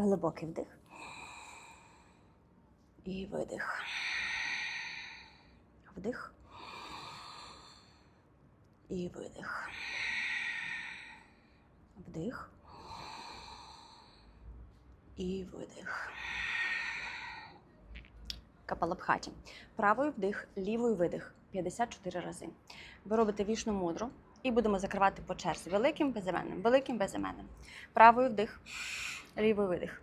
Глибокий вдих. І видих. Вдих. І видих. Вдих. І видих. Капалабхаті. Правий вдих, лівий видих. 54 рази. Ви робите вічну мудру і будемо закривати по черзі. Великим безіменним, великим безіменним. Правий вдих, лівий видих.